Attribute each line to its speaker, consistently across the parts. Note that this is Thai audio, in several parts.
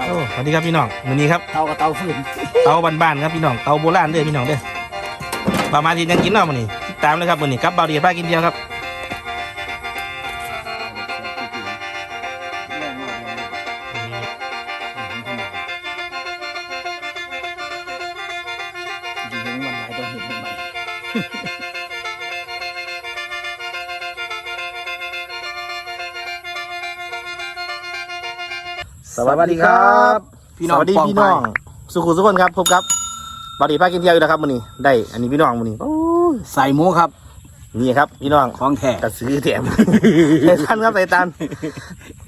Speaker 1: เตา
Speaker 2: โอ้สวัสดีครับพี่น้องวันนี้ครับ
Speaker 1: เตากับเตาฟืน
Speaker 2: เตาบ้านๆครับพี่น้องเตาโบราณเด้อพี่น้องเด้อประมาณที่ยังกินเนาะมื้อนี้ติดตามเลยครับมื้อนี้กับเบาเดียป้ากินเดียวครับ สวัสดีครับ
Speaker 1: พี่น้อง
Speaker 2: สวัสดี
Speaker 1: ปอง
Speaker 2: พี่น้อง
Speaker 1: ไป
Speaker 2: สุขุมสุขคนครับพบกับเบาเดียป้ากินเดียวอยู่แล้วครับมื้อนี้ได้อันนี้พี่น้องมื้อนี้โอ้ย
Speaker 1: ใส่หมูครับ
Speaker 2: นี่ครับ พี่น้อง
Speaker 1: ของแท้
Speaker 2: กระซื้อแถมใส่ตันครับใส่ตัน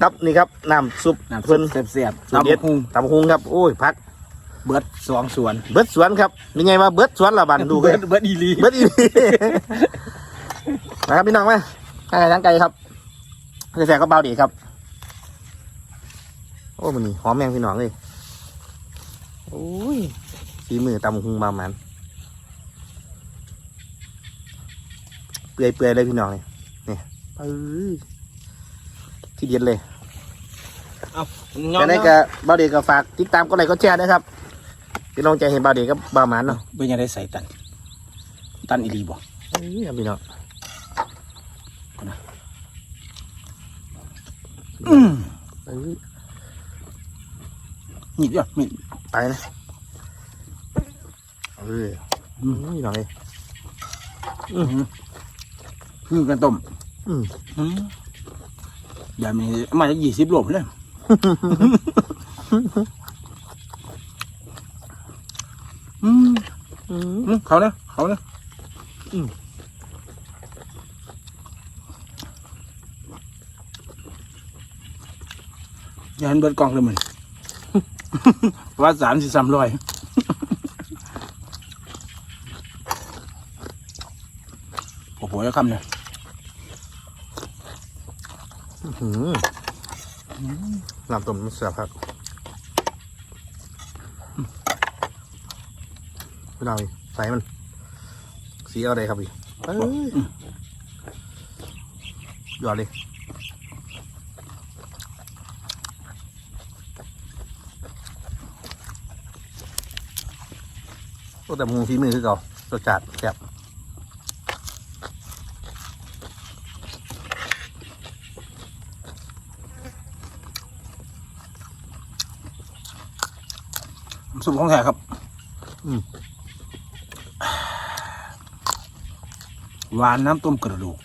Speaker 2: ครับนี่ครับน้ำซุป
Speaker 1: น้ำ
Speaker 2: เพิ่น
Speaker 1: เสียบๆ
Speaker 2: สูตรเด็ด
Speaker 1: ตำบักหุ่ง
Speaker 2: ตำบักหุงครับโอ้ยพัก
Speaker 1: เบิดสองส่วน
Speaker 2: เบิดสวนครับยังไงว่าเบิดสวนละบันดู
Speaker 1: เบิ
Speaker 2: กัน
Speaker 1: ดเบิดอีหลี
Speaker 2: เบิดอีนะครับพี่น้องมาข้างไก่ทั้งไก่ครับแซ่บๆก็เบาดีครับโอ้มันนี่หอมแมงพี่น้องเลยโอ้ยสีมือตำบักหุงบามันเปื่อยเปื่อยๆเลยพี่น้องเลยนี่เอ้ยที่เด็ดเลยจะได้กับเบาเด็กก็ฝากติดตามก็ไลค์ก็แชร์นะครับพี่น้องใจเห็นเบาเด็กกับบาหมันเนาะ
Speaker 1: เป็นยังได้ใส่ตัน ตันอีหลีบ่
Speaker 2: เอ้ยครับพี่น้อง
Speaker 1: อืม
Speaker 2: เอ้ย
Speaker 1: มีดเดียวมีด
Speaker 2: ไปนะเอออืมพี่น้องเลย
Speaker 1: คือกันต้ม
Speaker 2: อืม
Speaker 1: อืมแบบนี้มาจะยี่สิบโลเลยอืม
Speaker 2: อืม
Speaker 1: อืมเขาเนี่ยเขาเนี่ย
Speaker 2: อืม
Speaker 1: อย่าหันเบิดกล่องเลยมัน ว่าสามสิสามร้อยโอ้โหจะคำเนี่ย
Speaker 2: อืมน้ำต้มมันเสียบครับพี่น้องใส่มัน สีเอาอะไรครับพี่เอ้ยหยอดเลย โอ้แต่มึงฝีมือคือเก่ารสชาติแซ่บ
Speaker 1: สุปของแท้ครับ
Speaker 2: อืม
Speaker 1: หวานน้ำต้มกระดูก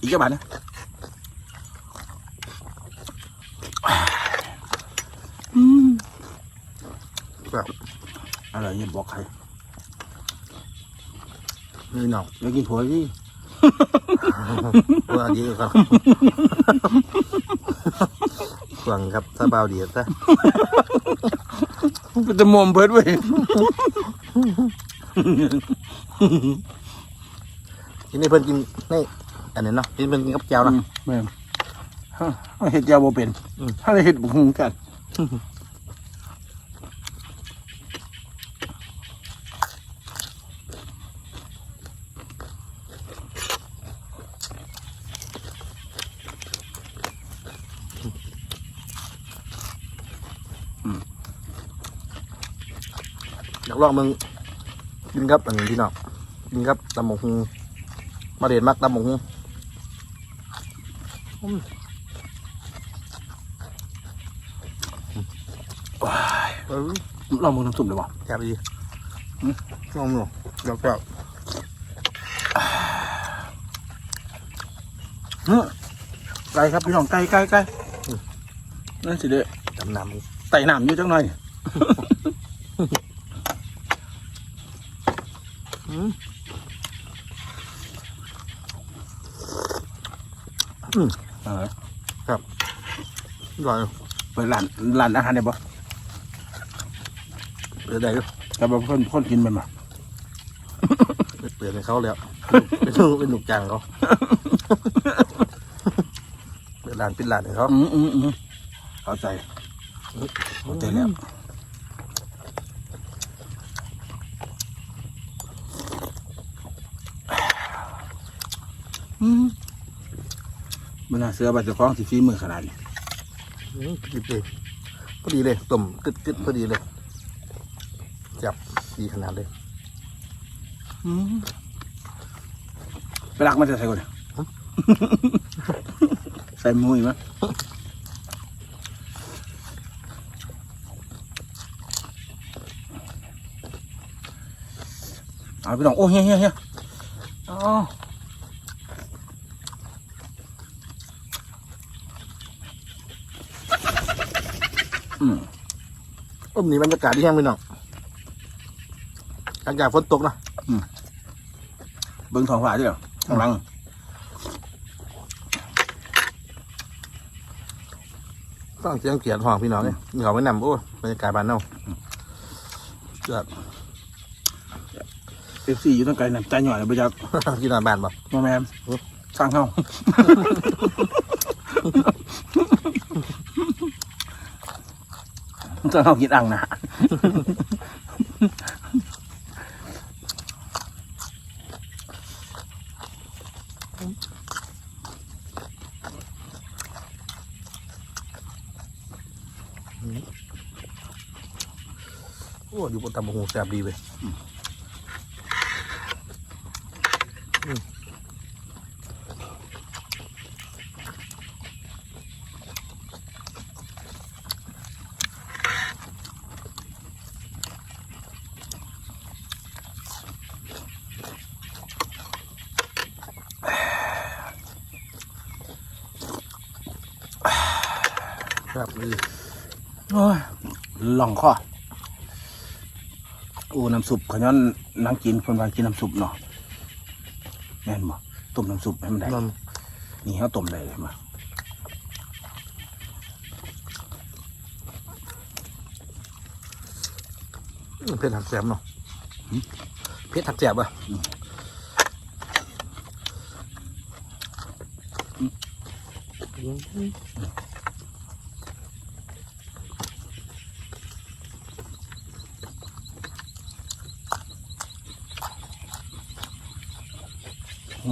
Speaker 1: อีกแค่บาทนะอืม
Speaker 2: แซ่บ
Speaker 1: อะไรอยังบอกใคร
Speaker 2: นี่น้อง
Speaker 1: อยากกินผัวที่
Speaker 2: ว่าดีครับหวังครับถ้าเบาดีซะ
Speaker 1: เป็นตะมอมเบิดเว้ย
Speaker 2: ทีนี้เพิ่นกินนี่อันนี้เนาะทีนี้เพิ่นกินกับแก้วเนาะ
Speaker 1: แม่งฮะเห็ดยาวโบเป็น
Speaker 2: อืม
Speaker 1: ถ้าเราเห็ดบุกกัน
Speaker 2: ลองมึงกินครับอันนี้พี่น้องกินครับตำหมกฮุงมาเรียนมักตำหมกฮุงอืมเออ
Speaker 1: ลองมึงน้ำซุปเลยวะ
Speaker 2: แซ่บดี
Speaker 1: อืม
Speaker 2: ลองมึงหน่อยแล้วก็
Speaker 1: เฮ้อไก่ครับพี่น้องไก่ไก่ไก่นั่นสิเด้อ
Speaker 2: จำนำมึง
Speaker 1: ไต่น้ำอยู่จังหน่อย
Speaker 2: อืม
Speaker 1: เออ
Speaker 2: อ ร่อย
Speaker 1: เปิดร้านร้านอาหารได้ปะ
Speaker 2: เปิดได้ด้วย
Speaker 1: แต่บางคนคนกินมันมา
Speaker 2: เปิดให้เขาแล้ว เป็นลูกเป็นหนุกจังเขาเปิดร้านปิดร้านให้เขา
Speaker 1: อืมอืมอืมเข้าใจเข้าใจแล้วอืมมันน่าเสือบัตรคล้องสิฝีมือขนาดนี้
Speaker 2: อืมหยิบเลยพอดีเลยต้มกึดกึดพอดีเลย จับดีขนาดเลย
Speaker 1: ไปรักมันจะใส่ก่อนเนี่ยใส่มืออีกมั้ยเอาพี่น้องโอ้เฮียเฮียเฮียอ๋อม
Speaker 2: ต้มนี่บรรยากาศที่แห้งไปหน่อยอากาศฝนตกนะ
Speaker 1: เบิ้งท้องฟ้าด้วยเหรอข้างหลัง
Speaker 2: ฟังเสียงเกียรห้องพี่น้องเนี่ยเหงาไม่นำโอ้บรรยากาศบ้านเนาเกิด
Speaker 1: เอฟซีอยู่ตั้งไกลน่ะใจหน่อยเลยไปจาก
Speaker 2: ที่นอนบ้านบ่
Speaker 1: มาแมมสร้างเฮา จนเฮากินอ่างนะ
Speaker 2: โอ้อยู่บนตำบงหูแสบดีเว้ย ครับดี
Speaker 1: โอ้ยลองข้อโอ้น้ำซุปขย้อนนางกินคนวากินน้ำซุปเนาะแม่นบ่ต้มน้ำซุปให้มันได้
Speaker 2: นอน
Speaker 1: นี่เขาต้มได้เลยมา
Speaker 2: เพชรหักแสบเนาะเพชรหักแสบอะ
Speaker 1: โ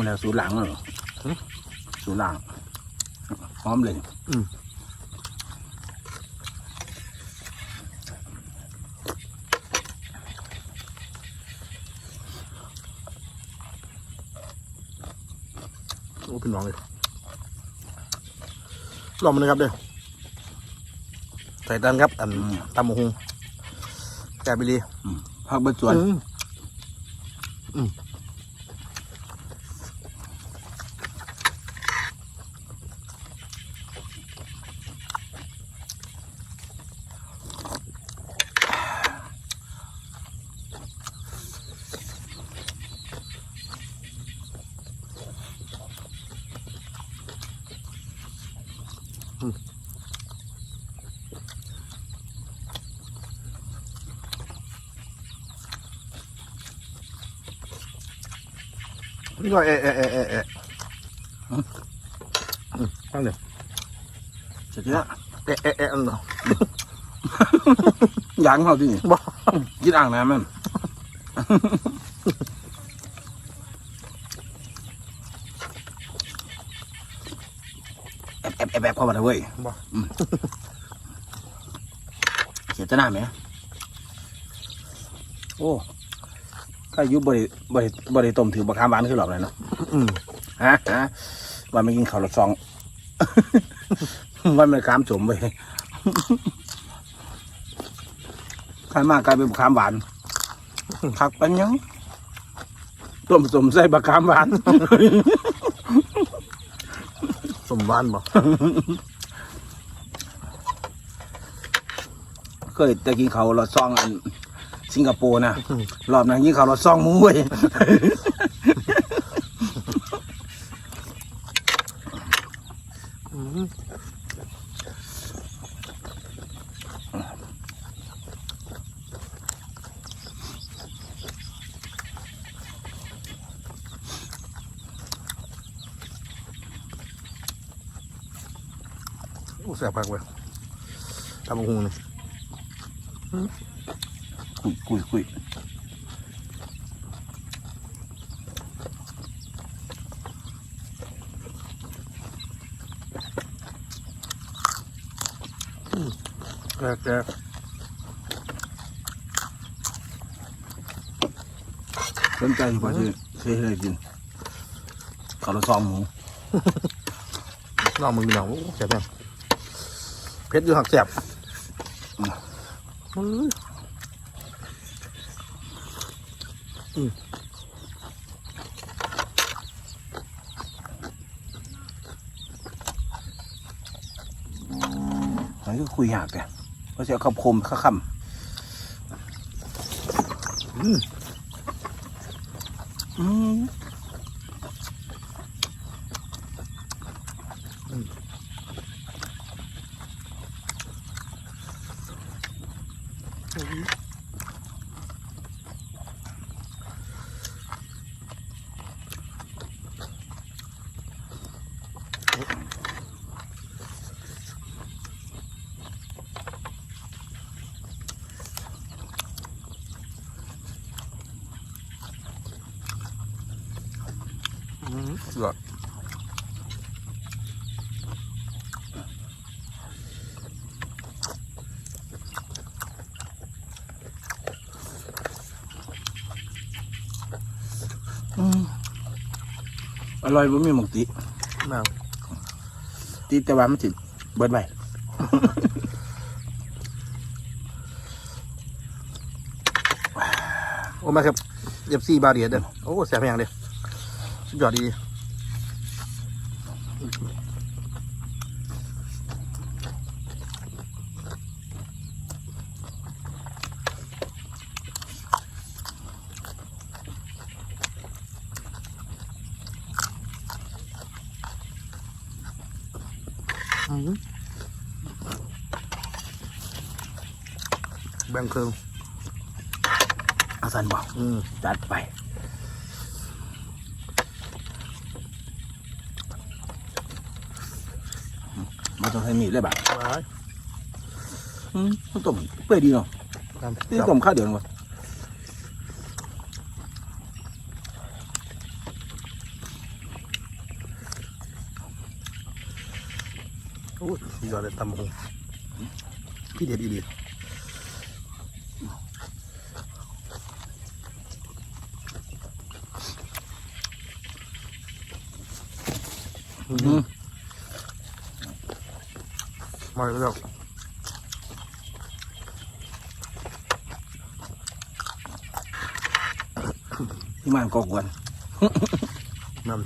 Speaker 1: อ้แล้วสูตรหลังเหรอสูตรหลังพร้อมเลย
Speaker 2: โอ้พี่น้องเลยลองมันนะครับเด้อใส่ตันครับอันตำมะฮุงแกะไปดี
Speaker 1: พักเบิดส่วน
Speaker 2: อืม อืมนี่ก็เอะเอะเอะเอะเอะอืมฟังเดี๋ยว
Speaker 1: เสร็จแล้ว
Speaker 2: เอะเอะเอะอันเนาะ
Speaker 1: ยางเขาที่ นี่
Speaker 2: บ่
Speaker 1: กินอ่างน้ำมันแอบแอบแอบแอบเข้ามาเลยเว้ย
Speaker 2: บ่
Speaker 1: อืมเสียตหน้าไหมโอ้ก็อายุบริบริบริต้มถือบักขามหวานคือหรอกเลยเนาะ
Speaker 2: อืม
Speaker 1: ฮะฮะว่าไม่กินข้าวรสซอง ว่าไม่ขามสมไปขายมากกลายเป็นบักขามหวานคักปันยังต้มสมใส่บักขามหวาน
Speaker 2: สมหวานบ่
Speaker 1: เคยแต่กินข้าวรสซองอัน สิงคโปร์นะรอบนั้นกินข้าวรสซองหมูเว้ย
Speaker 2: อ้แซ่บมากเว้ยตำมะฮุงนี่
Speaker 1: คุยคุยคุย
Speaker 2: แกแก
Speaker 1: สนใจอยู่ป่ะที่เคยเลยกินข้าวละซองหมู
Speaker 2: น้องมึงมีน้องโอ้แซ่บแม่ง เพชรอยู่หักแซ่บอื้อ
Speaker 1: มันก็คุยยากแต่เพราะจะเอาคำคมข้าคำอืม
Speaker 2: อืม สุดยอด
Speaker 1: อืมอร่อยบ่มีหมกติ
Speaker 2: แม่ง
Speaker 1: ติแต่ว่ามันสิเบิดไป
Speaker 2: โอ้มาครับเอฟซีบาเดียเด้อโอ้แซ่บแม่งเด้อ สุดยอดดีอืมแบ่งครึ่ง
Speaker 1: อาสันบอก
Speaker 2: อืม
Speaker 1: จัดไป มาต้องให้มีดเลยบ่ะ
Speaker 2: ไว้
Speaker 1: อืมมันต้มเปื่อยดีเนาะ
Speaker 2: ตาม
Speaker 1: นี่ต้มข้าวเดียวนึงวะ
Speaker 2: โอ้ยสุดยอดเลยตำบักหงพี่เด็ดอีดี
Speaker 1: อืม
Speaker 2: มาแล้ว
Speaker 1: ที่มันก็กวน
Speaker 2: นั่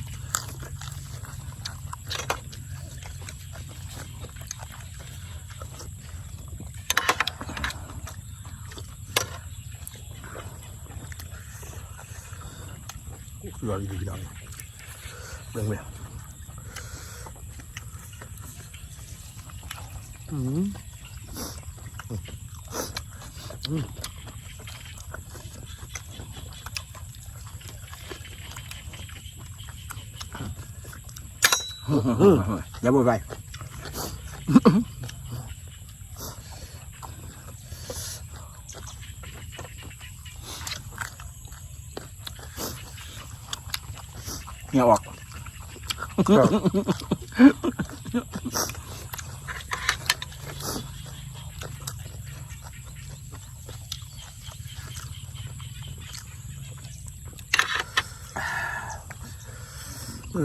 Speaker 2: นสุดยอดดีพี่น้องเบิ่งเบิ่งอืม
Speaker 1: อย่าบ่อยไป เนี่ยออก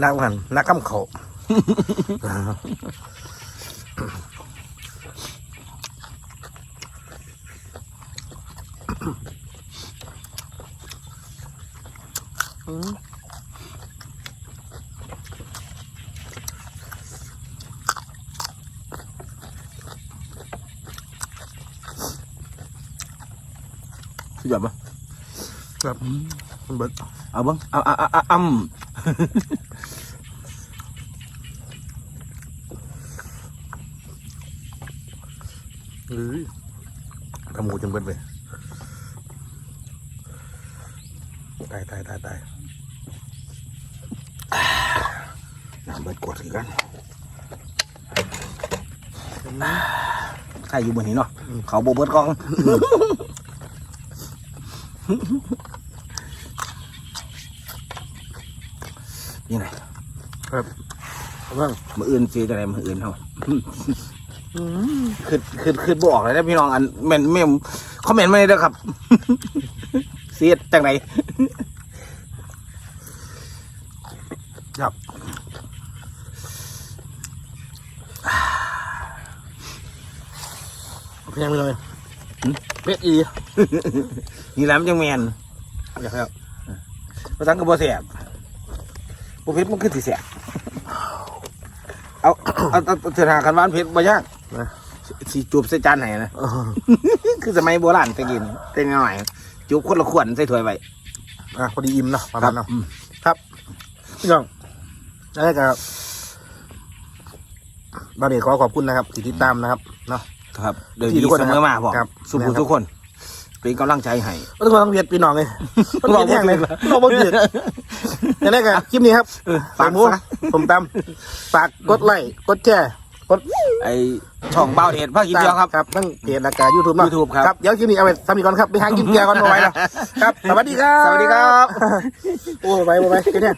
Speaker 2: นักหันนักกำเขาอืม
Speaker 1: สุดยอดปะ
Speaker 2: ครับมันเบิด
Speaker 1: เอาบ้างเอาเอาเอาเอาอ้ำ
Speaker 2: หรือทำหมูจนเบิดเลยตายตายตายตาย
Speaker 1: น้ำเบิด กดคือกันใครอยู่บนนี้เนาะเขาโบเบิดกองนี่ไง
Speaker 2: ครับเอาบ้าง
Speaker 1: มืออื่นซีอะไรมืออื่นเขา
Speaker 2: อืม
Speaker 1: คือคือคือบอกเลยนะพี่น้องอันเมนเมมคอมเมนต์มาเลยเด้อครับเสียดจังไหน
Speaker 2: ครับ เพียงไปเลยเป็ดอี
Speaker 1: นี่แหล้วมันจังแมน
Speaker 2: อยากให้
Speaker 1: ภาษาก็บ่แสบบ่เผ็ดมันคือสิแสบเอาเอาเอาเอาเสื้อหากันหวานเผ็ดบ่ยาก
Speaker 2: นะ
Speaker 1: สิจูบใส่จานไหนนะ
Speaker 2: เออ
Speaker 1: คือสมัยโบราณตะกี้นี่แต่หน่อยจูบคนละขวดใส่ถ้วยไว้
Speaker 2: อะพอดีอิ่มเนาะประมาณเนาะ
Speaker 1: อืม
Speaker 2: ครับพี่น้องแล้วก็บาเดขอขอบคุณนะครับที่ติดตามนะครับเนาะ
Speaker 1: ครับโดย
Speaker 2: ที่
Speaker 1: ดี
Speaker 2: ทุกคน
Speaker 1: เสมอมาบอก
Speaker 2: ครับ
Speaker 1: สุภูทุกคน เป็นกำลังใจให้
Speaker 2: ก็ต้องต้องเวียดพี่น้องเลยมัน
Speaker 1: บอก
Speaker 2: เวียดแห้งเลย
Speaker 1: บ่ถูก
Speaker 2: เราบ่เวียดอย่างนี้ก็คลิปนี้ครับ
Speaker 1: ฝา
Speaker 2: ฝากกหมู
Speaker 1: ซะ
Speaker 2: ผมตำฝากกดไลค์กดแชร์กด
Speaker 1: ไอช่องเบาเดชภาคกินเดียวครับ
Speaker 2: ครับทั้งเพจและก็ยูทูบเนาะ
Speaker 1: YouTube ครับ
Speaker 2: เดี๋ยวคลิปนี้เอาไปทำอีกก่อนครับไปหากินเกียร์ก่อนเอาไว้แล้วครับสวัสดีครับ
Speaker 1: สวัสดีครับ
Speaker 2: โอ้ไปไปไปแค่เนี้ย